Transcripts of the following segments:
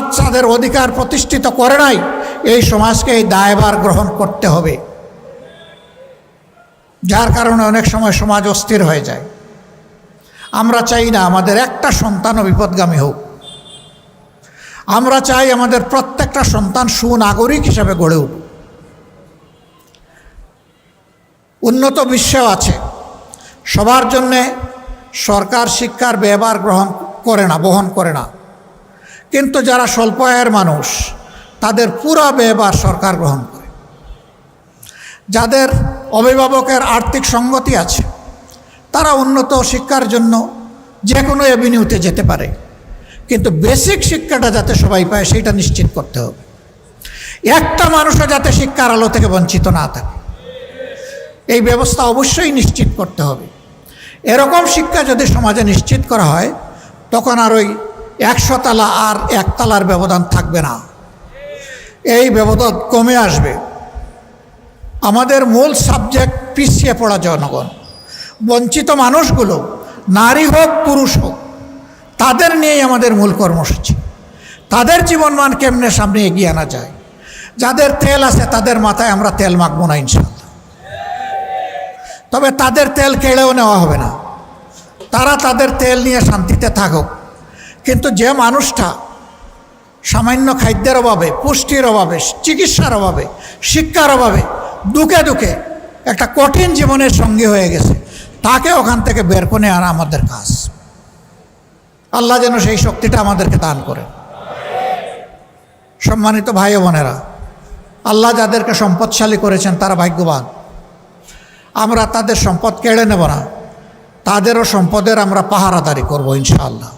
তাদের অধিকার প্রতিষ্ঠিত করে নাই, এই সমাজকে এই দায়ভার গ্রহণ করতে হবে। যার কারণে অনেক সময় সমাজ অস্থির হয়ে যায়। আমরা চাই না আমাদের একটা সন্তানও বিপদগামী হোক। আমরা চাই আমাদের প্রত্যেকটা সন্তান সুনাগরিক হিসেবে গড়ে উঠুক। উন্নত বিশ্বেও আছে। সবার জন্যে সরকার শিক্ষার ব্যবহার গ্রহণ করে না, বহন করে না। কিন্তু যারা স্বল্প আয়ের মানুষ, তাদের পুরো ব্যবহার সরকার গ্রহণ করে। যাদের অভিভাবকের আর্থিক সঙ্গতি আছে, তারা উন্নত শিক্ষার জন্য যে কোনো অ্যাভিনিউতে যেতে পারে। কিন্তু বেসিক শিক্ষাটা যাতে সবাই পায় সেটা নিশ্চিত করতে হবে। একটা মানুষও যাতে শিক্ষার আলো থেকে বঞ্চিত না থাকে, এই ব্যবস্থা অবশ্যই নিশ্চিত করতে হবে। এরকম শিক্ষা যদি সমাজে নিশ্চিত করা হয়, তখন আর ওই একশো তালা আর একতলার ব্যবধান থাকবে না। এই ব্যবধান কমে আসবে। আমাদের মূল সাবজেক্ট পিছিয়ে পড়া জনগণ। বঞ্চিত মানুষগুলো, নারী হোক, পুরুষ হোক, তাদের নিয়েই আমাদের মূল কর্মসূচি। তাদের জীবনমান কেমনে সামনে এগিয়ে আনা যায়? যাদের তেল আছে, তাদের মাথায় আমরা তেল মাখবো না ইনশাল্লাহ তবে তাদের তেল কেড়েও নেওয়া হবে না। তারা তাদের তেল নিয়ে শান্তিতে থাকুক। কিন্তু যে মানুষটা সামান্য খাদ্যের অভাবে, পুষ্টির অভাবে, চিকিৎসার অভাবে, শিক্ষার অভাবে দুঃখে দুঃখে একটা কঠিন জীবনের সঙ্গী হয়ে গেছে, তাকে ওখান থেকে বের করে আনা আমাদের কাজ। আল্লাহ যেন সেই শক্তিটা আমাদেরকে দান করে সম্মানিত ভাই বোনেরা, আল্লাহ যাদেরকে সম্পদশালী করেছেন, তারা ভাগ্যবান। আমরা তাদের সম্পদ কেড়ে নেব না, তাদেরও সম্পদের আমরা পাহারাদারি করব ইনশাআল্লাহ।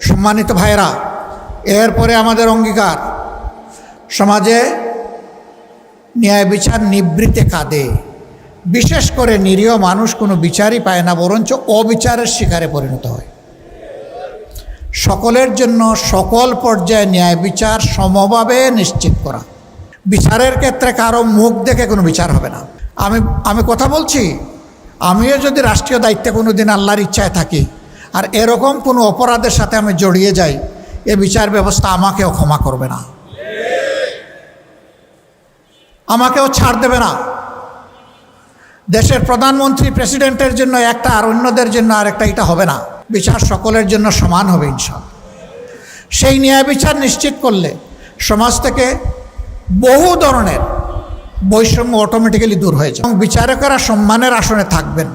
সম্মানিত ভাইরা এরপরে আমাদের অঙ্গীকার। সমাজে ন্যায় বিচার নিবৃত্তে কাঁদে। বিশেষ করে নিরীহ মানুষ কোনো বিচারই পায় না, বরঞ্চ অবিচারের শিকারে পরিণত হয়। সকলের জন্য সকল পর্যায়ে ন্যায় বিচার সমভাবে নিশ্চিত করা। বিচারের ক্ষেত্রে কারও মুখ দেখে কোনো বিচার হবে না। আমি আমি কথা বলছি, আমিও যদি রাষ্ট্রীয় দায়িত্বে কোনো দিন আল্লাহর ইচ্ছায় থাকি আর এরকম কোনো অপরাধের সাথে আমি জড়িয়ে যাই, এ বিচার ব্যবস্থা আমাকেও ক্ষমা করবে না। আমাকেও ছাড় দেবে না। দেশের প্রধানমন্ত্রী প্রেসিডেন্টের জন্য একটা আর অন্যদের জন্য আর একটা এটা হবে না। বিচার সকলের জন্য সমান হবে ইনশাল সেই ন্যায় বিচার নিশ্চিত করলে সমাজ থেকে বহু ধরনের বৈষম্য অটোমেটিক্যালি দূর হয়ে যায় এবং বিচারকেরা সম্মানের আসনে থাকবেন।